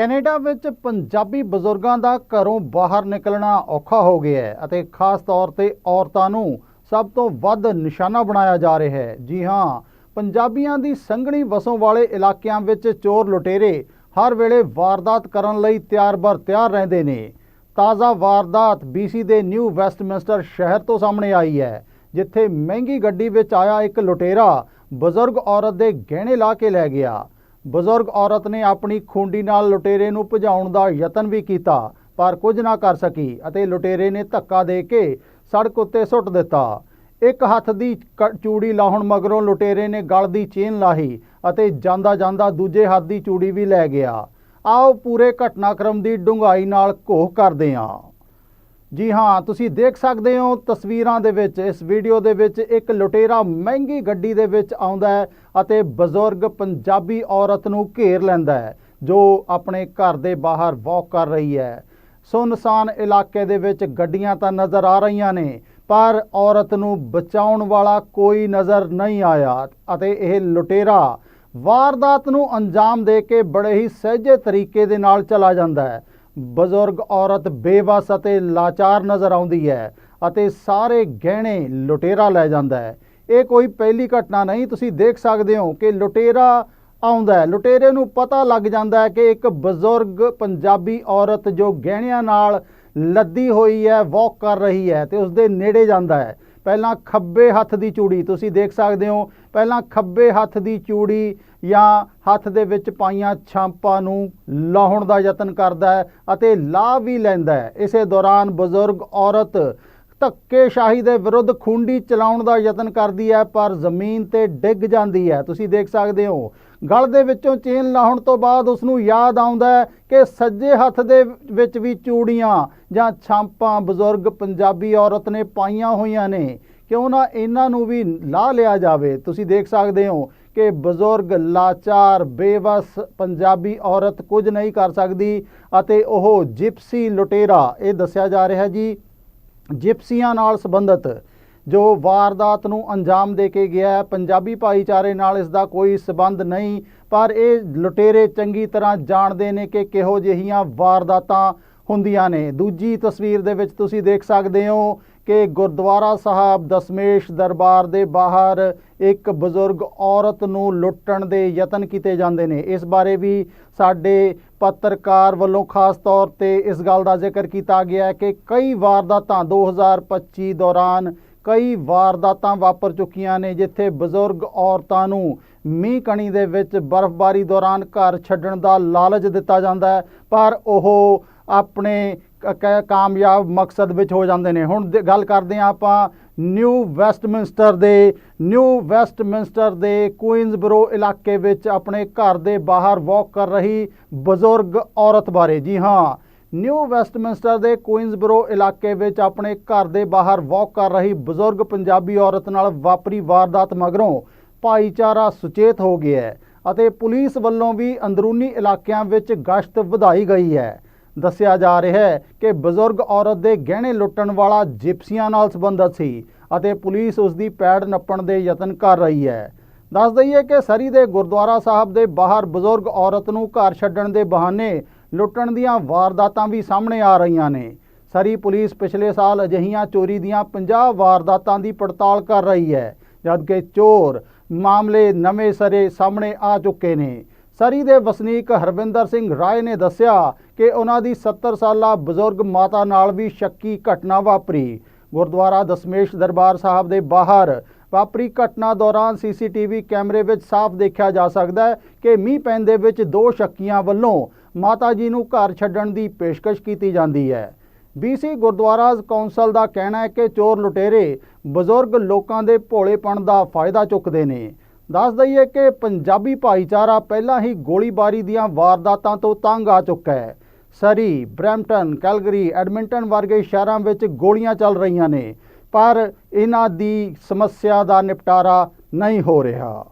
Canada ਵਿੱਚ ਪੰਜਾਬੀ ਬਜ਼ੁਰਗਾਂ ਦਾ ਘਰੋਂ ਬਾਹਰ ਨਿਕਲਣਾ ਔਖਾ ਹੋ ਗਿਆ ਹੈ ਅਤੇ ਖਾਸ ਤੌਰ ਤੇ ਔਰਤਾਂ ਨੂੰ ਸਭ ਤੋਂ ਵੱਧ ਨਿਸ਼ਾਨਾ ਬਣਾਇਆ ਜਾ ਰਿਹਾ ਹੈ। ਜੀ ਹਾਂ, ਪੰਜਾਬੀਆਂ ਦੀ ਸੰਘਣੀ ਵਸੋਂ ਵਾਲੇ ਇਲਾਕਿਆਂ ਵਿੱਚ ਚੋਰ ਲੁਟੇਰੇ ਹਰ ਵੇਲੇ ਵਾਰਦਾਤ ਕਰਨ ਲਈ ਤਿਆਰ-ਬਰ ਤਿਆਰ ਰਹਿੰਦੇ ਨੇ। ਤਾਜ਼ਾ ਵਾਰਦਾਤ BC ਦੇ ਨਿਊ ਵੈਸਟਮਿੰਸਟਰ ਸ਼ਹਿਰ ਤੋਂ ਸਾਹਮਣੇ ਆਈ ਹੈ, ਜਿੱਥੇ ਮਹਿੰਗੀ ਗੱਡੀ ਵਿੱਚ ਆਇਆ ਇੱਕ ਲੁਟੇਰਾ ਬਜ਼ੁਰਗ ਔਰਤ ਦੇ ਗਹਿਣੇ ਲਾ ਕੇ ਲੈ ਗਿਆ। ਬਜ਼ੁਰਗ ਔਰਤ ਨੇ ਆਪਣੀ ਖੁੰਡੀ ਨਾਲ ਲੁਟੇਰੇ ਨੂੰ ਭਜਾਉਣ ਦਾ ਯਤਨ ਵੀ ਕੀਤਾ, ਪਰ ਕੁਝ ਨਾ ਕਰ ਸਕੀ ਅਤੇ ਲੁਟੇਰੇ ਨੇ ਧੱਕਾ ਦੇ ਕੇ ਸੜਕ ਉੱਤੇ ਸੁੱਟ ਦਿੱਤਾ। ਇੱਕ ਹੱਥ ਦੀ ਕ- ਚੂੜੀ ਲਾਹੁਣ ਮਗਰੋਂ ਲੁਟੇਰੇ ਨੇ ਗਲ ਦੀ ਚੇਨ ਲਾਹੀ ਅਤੇ ਜਾਂਦਾ ਜਾਂਦਾ ਦੂਜੇ ਹੱਥ ਦੀ ਚੂੜੀ ਵੀ ਲੈ ਗਿਆ। ਆਓ ਪੂਰੇ ਘਟਨਾਕ੍ਰਮ ਦੀ ਡੂੰਘਾਈ ਨਾਲ ਘੋਖ ਕਰਦੇ ਹਾਂ ਜੀ ਹਾਂ, ਤੁਸੀਂ ਦੇਖ ਸਕਦੇ ਹੋ ਤਸਵੀਰਾਂ ਦੇ ਵਿੱਚ, ਇਸ ਵੀਡੀਓ ਦੇ ਵਿੱਚ ਇੱਕ ਲੁਟੇਰਾ ਮਹਿੰਗੀ ਗੱਡੀ ਦੇ ਵਿੱਚ ਆਉਂਦਾ ਹੈ ਅਤੇ ਬਜ਼ੁਰਗ ਪੰਜਾਬੀ ਔਰਤ ਨੂੰ ਘੇਰ ਲੈਂਦਾ ਹੈ, ਜੋ ਆਪਣੇ ਘਰ ਦੇ ਬਾਹਰ ਵਾਕ ਕਰ ਰਹੀ ਹੈ। ਸੁਨਸਾਨ ਇਲਾਕੇ ਦੇ ਵਿੱਚ ਗੱਡੀਆਂ ਤਾਂ ਨਜ਼ਰ ਆ ਰਹੀਆਂ ਨੇ, ਪਰ ਔਰਤ ਨੂੰ ਬਚਾਉਣ ਵਾਲਾ ਕੋਈ ਨਜ਼ਰ ਨਹੀਂ ਆਇਆ ਅਤੇ ਇਹ ਲੁਟੇਰਾ ਵਾਰਦਾਤ ਨੂੰ ਅੰਜਾਮ ਦੇ ਕੇ ਬੜੇ ਹੀ ਸਹਿਜੇ ਤਰੀਕੇ ਦੇ ਨਾਲ ਚਲਾ ਜਾਂਦਾ ਹੈ। ਬਜ਼ੁਰਗ ਔਰਤ ਬੇਵਸ ਅਤੇ ਲਾਚਾਰ ਨਜ਼ਰ ਆਉਂਦੀ ਹੈ ਅਤੇ ਸਾਰੇ ਗਹਿਣੇ ਲੁਟੇਰਾ ਲੈ ਜਾਂਦਾ ਹੈ। ਇਹ ਕੋਈ ਪਹਿਲੀ ਘਟਨਾ ਨਹੀਂ, ਤੁਸੀਂ ਦੇਖ ਸਕਦੇ ਹੋ ਕਿ ਲੁਟੇਰਾ ਆਉਂਦਾ ਲੁਟੇਰੇ ਨੂੰ ਪਤਾ ਲੱਗ ਜਾਂਦਾ ਹੈ ਕਿ ਇੱਕ ਬਜ਼ੁਰਗ ਪੰਜਾਬੀ ਔਰਤ ਜੋ ਗਹਿਣਿਆਂ ਨਾਲ ਲੱਦੀ ਹੋਈ ਹੈ, ਵਾਕ ਕਰ ਰਹੀ ਹੈ ਤੇ ਉਸ ਦੇ ਨੇੜੇ ਜਾਂਦਾ ਹੈ। ਪਹਿਲਾਂ ਖੱਬੇ ਹੱਥ ਦੀ ਚੂੜੀ, ਤੁਸੀਂ ਦੇਖ ਸਕਦੇ ਹੋ, ਪਹਿਲਾਂ ਖੱਬੇ ਹੱਥ ਦੀ ਚੂੜੀ ਜਾਂ ਹੱਥ ਦੇ ਵਿੱਚ ਪਾਈਆਂ ਛਾਂਪਾਂ ਨੂੰ ਲਾਹੁਣ ਦਾ ਯਤਨ ਕਰਦਾ ਹੈ ਅਤੇ ਲਾ ਵੀ ਲੈਂਦਾ ਹੈ। ਇਸੇ ਦੌਰਾਨ ਬਜ਼ੁਰਗ ਔਰਤ ਧੱਕੇਸ਼ਾਹੀ ਦੇ ਵਿਰੁੱਧ ਖੁੰਡੀ ਚਲਾਉਣ ਦਾ ਯਤਨ ਕਰਦੀ ਹੈ, ਪਰ ਜ਼ਮੀਨ ਤੇ ਡਿੱਗ ਜਾਂਦੀ ਹੈ। ਤੁਸੀਂ ਦੇਖ ਸਕਦੇ ਹੋ, ਗਲ ਦੇ ਵਿੱਚੋਂ ਚੇਨ ਲਾਹੁਣ ਤੋਂ ਬਾਅਦ ਉਸ ਨੂੰ ਯਾਦ ਆਉਂਦਾ ਹੈ ਕਿ ਸੱਜੇ ਹੱਥ ਦੇ ਵਿੱਚ ਵੀ ਚੂੜੀਆਂ ਜਾਂ ਛਾਂਪਾਂ ਬਜ਼ੁਰਗ ਪੰਜਾਬੀ ਔਰਤ ਨੇ ਪਾਈਆਂ ਹੋਈਆਂ ਨੇ। ਕਿਉਂ ਨਾ ਇਹਨਾਂ ਨੂੰ ਵੀ ਲਾ ਲਿਆ ਜਾਵੇ। ਤੁਸੀਂ ਦੇਖ ਸਕਦੇ ਹੋ ਕਿ ਬਜ਼ੁਰਗ ਲਾਚਾਰ, ਬੇਵਸ ਪੰਜਾਬੀ ਔਰਤ ਕੁਝ ਨਹੀਂ ਕਰ ਸਕਦੀ ਅਤੇ ਉਹ ਜਿਪਸੀ ਲੁਟੇਰਾ, ਇਹ ਦੱਸਿਆ ਜਾ ਰਿਹਾ ਜੀ। ਜਿਪਸੀਆਂ ਨਾਲ ਸੰਬੰਧਿਤ, ਜੋ ਵਾਰਦਾਤ ਨੂੰ ਅੰਜਾਮ ਦੇ ਕੇ ਗਿਆ ਹੈ। ਪੰਜਾਬੀ ਭਾਈਚਾਰੇ ਨਾਲ ਇਸ ਦਾ ਕੋਈ ਸਬੰਧ ਨਹੀਂ, ਪਰ ਇਹ ਲੁਟੇਰੇ ਚੰਗੀ ਤਰ੍ਹਾਂ ਜਾਣਦੇ ਨੇ ਕਿ ਕਿਹੋ ਜਿਹੀਆਂ ਵਾਰਦਾਤਾਂ ਹੁੰਦੀਆਂ ਨੇ। ਦੂਜੀ ਤਸਵੀਰ ਦੇ ਵਿੱਚ ਤੁਸੀਂ ਦੇਖ ਸਕਦੇ ਹੋ ਕਿ ਗੁਰਦੁਆਰਾ ਸਾਹਿਬ ਦਸਮੇਸ਼ ਦਰਬਾਰ ਦੇ ਬਾਹਰ ਇੱਕ ਬਜ਼ੁਰਗ ਔਰਤ ਨੂੰ ਲੁੱਟਣ ਦੇ ਯਤਨ ਕੀਤੇ ਜਾਂਦੇ ਨੇ। ਇਸ ਬਾਰੇ ਵੀ ਸਾਡੇ ਪੱਤਰਕਾਰ ਵੱਲੋਂ ਖਾਸ ਤੌਰ ਤੇ ਇਸ ਗੱਲ ਦਾ ਜ਼ਿਕਰ ਕੀਤਾ ਗਿਆ ਹੈ ਕਿ ਕਈ ਵਾਰਦਾਤਾਂ 2025 ਦੌਰਾਨ ਕਈ ਵਾਰਦਾਤਾਂ ਵਾਪਰ ਚੁੱਕੀਆਂ ਨੇ, ਜਿੱਥੇ ਬਜ਼ੁਰਗ ਔਰਤਾਂ ਨੂੰ ਮੀਂਹ ਕਣੀ ਦੇ ਵਿੱਚ ਬਰਫ਼ਬਾਰੀ ਦੌਰਾਨ ਘਰ ਛੱਡਣ ਦਾ ਲਾਲਚ ਦਿੱਤਾ ਜਾਂਦਾ ਹੈ। ਪਰ ਉਹ ਆਪਣੇ ਕ- ਕ- ਕਾਮਯਾਬ ਮਕਸਦ ਵਿੱਚ ਹੋ ਜਾਂਦੇ ਨੇ। ਹੁਣ ਦੇ- ਗੱਲ ਕਰਦੇ ਹਾਂ ਆਪਾਂ ਨਿਊ ਵੈਸਟਮਿੰਸਟਰ ਦੇ, ਨਿਊ ਵੈਸਟਮਿੰਸਟਰ ਦੇ ਕੁਈਨਜ਼ਬਰੋ ਇਲਾਕੇ ਵਿੱਚ ਆਪਣੇ ਘਰ ਦੇ ਬਾਹਰ ਵਾਕ ਕਰ ਰਹੀ ਬਜ਼ੁਰਗ ਔਰਤ ਬਾਰੇ। ਜੀ ਹਾਂ, ਨਿਊ ਵੈਸਟਮਿੰਸਟਰ ਦੇ ਕੁਈਨਜ਼ਬਰੋ ਇਲਾਕੇ ਵਿੱਚ ਆਪਣੇ ਘਰ ਦੇ ਬਾਹਰ ਵਾਕ ਕਰ ਰਹੀ ਬਜ਼ੁਰਗ ਪੰਜਾਬੀ ਔਰਤ ਨਾਲ ਵਾਪਰੀ ਵਾਰਦਾਤ ਮਗਰੋਂ ਭਾਈਚਾਰਾ ਸੁਚੇਤ ਹੋ ਗਿਆ ਹੈ ਅਤੇ ਪੁਲਿਸ ਵੱਲੋਂ ਵੀ ਅੰਦਰੂਨੀ ਇਲਾਕਿਆਂ ਵਿੱਚ ਗਸ਼ਤ ਵਧਾਈ ਗਈ ਹੈ। ਦੱਸਿਆ ਜਾ ਰਿਹਾ ਹੈ ਕਿ ਬਜ਼ੁਰਗ ਔਰਤ ਦੇ ਗਹਿਣੇ ਲੁੱਟਣ ਵਾਲਾ ਜਿਪਸੀਆਂ ਨਾਲ ਸੰਬੰਧਿਤ ਸੀ ਅਤੇ ਪੁਲਿਸ ਉਸ ਦੀ ਪੈੜ ਨੱਪਣ ਦੇ ਯਤਨ ਕਰ ਰਹੀ ਹੈ। ਦੱਸ ਦਈਏ ਕਿ ਸਰੀ ਦੇ ਗੁਰਦੁਆਰਾ ਸਾਹਿਬ ਦੇ ਬਾਹਰ ਬਜ਼ੁਰਗ ਔਰਤ ਨੂੰ ਘਰ ਛੱਡਣ ਦੇ ਬਹਾਨੇ ਲੁੱਟਣ ਦੀਆਂ ਵਾਰਦਾਤਾਂ ਵੀ ਸਾਹਮਣੇ ਆ ਰਹੀਆਂ ਨੇ। ਸਰੀ ਪੁਲਿਸ ਪਿਛਲੇ ਸਾਲ ਅਜਿਹੀਆਂ ਚੋਰੀ ਦੀਆਂ 50 ਵਾਰਦਾਤਾਂ ਦੀ ਪੜਤਾਲ ਕਰ ਰਹੀ ਹੈ, ਜਦਕਿ ਚੋਰ ਮਾਮਲੇ ਨਵੇਂ ਸਰੇ ਸਾਹਮਣੇ ਆ ਚੁੱਕੇ ਨੇ। ਸਰੀ ਦੇ ਵਸਨੀਕ ਹਰਵਿੰਦਰ ਸਿੰਘ ਰਾਏ ਨੇ ਦੱਸਿਆ ਕਿ ਉਹਨਾਂ ਦੀ 70 ਸਾਲਾ ਬਜ਼ੁਰਗ ਮਾਤਾ ਨਾਲ ਵੀ ਸ਼ੱਕੀ ਘਟਨਾ ਵਾਪਰੀ। ਗੁਰਦੁਆਰਾ ਦਸਮੇਸ਼ ਦਰਬਾਰ ਸਾਹਿਬ ਦੇ ਬਾਹਰ ਵਾਪਰੀ ਘਟਨਾ ਦੌਰਾਨ ਸੀਸੀਟੀਵੀ ਕੈਮਰੇ ਵਿੱਚ ਸਾਫ਼ ਦੇਖਿਆ ਜਾ ਸਕਦਾ ਹੈ ਕਿ ਮੀਂਹ ਪੈਂਦੇ ਵਿੱਚ ਦੋ ਸ਼ੱਕੀਆਂ ਵੱਲੋਂ ਮਾਤਾ ਜੀ ਨੂੰ ਘਰ ਛੱਡਣ ਦੀ ਪੇਸ਼ਕਸ਼ ਕੀਤੀ ਜਾਂਦੀ ਹੈ। BC ਗੁਰਦੁਆਰਾ ਕੌਂਸਲ ਦਾ ਕਹਿਣਾ ਹੈ ਕਿ ਚੋਰ ਲੁਟੇਰੇ ਬਜ਼ੁਰਗ ਲੋਕਾਂ ਦੇ ਭੋਲੇਪਣ ਦਾ ਫਾਇਦਾ ਚੁੱਕਦੇ ਨੇ। ਦੱਸ ਦਈਏ ਕਿ ਪੰਜਾਬੀ ਭਾਈਚਾਰਾ ਪਹਿਲਾਂ ਹੀ ਗੋਲੀਬਾਰੀ ਦੀਆਂ ਵਾਰਦਾਤਾਂ ਤੋਂ ਤੰਗ ਆ ਚੁੱਕਾ ਹੈ। ਸਰੀ, ਬਰੈਂਪਟਨ, ਕੈਲਗਰੀ, ਐਡਮਿੰਟਨ ਵਰਗੇ ਸ਼ਹਿਰਾਂ ਵਿੱਚ ਗੋਲੀਆਂ ਚੱਲ ਰਹੀਆਂ ਨੇ, ਪਰ ਇਹਨਾਂ ਦੀ ਸਮੱਸਿਆ ਦਾ ਨਿਪਟਾਰਾ ਨਹੀਂ ਹੋ ਰਿਹਾ।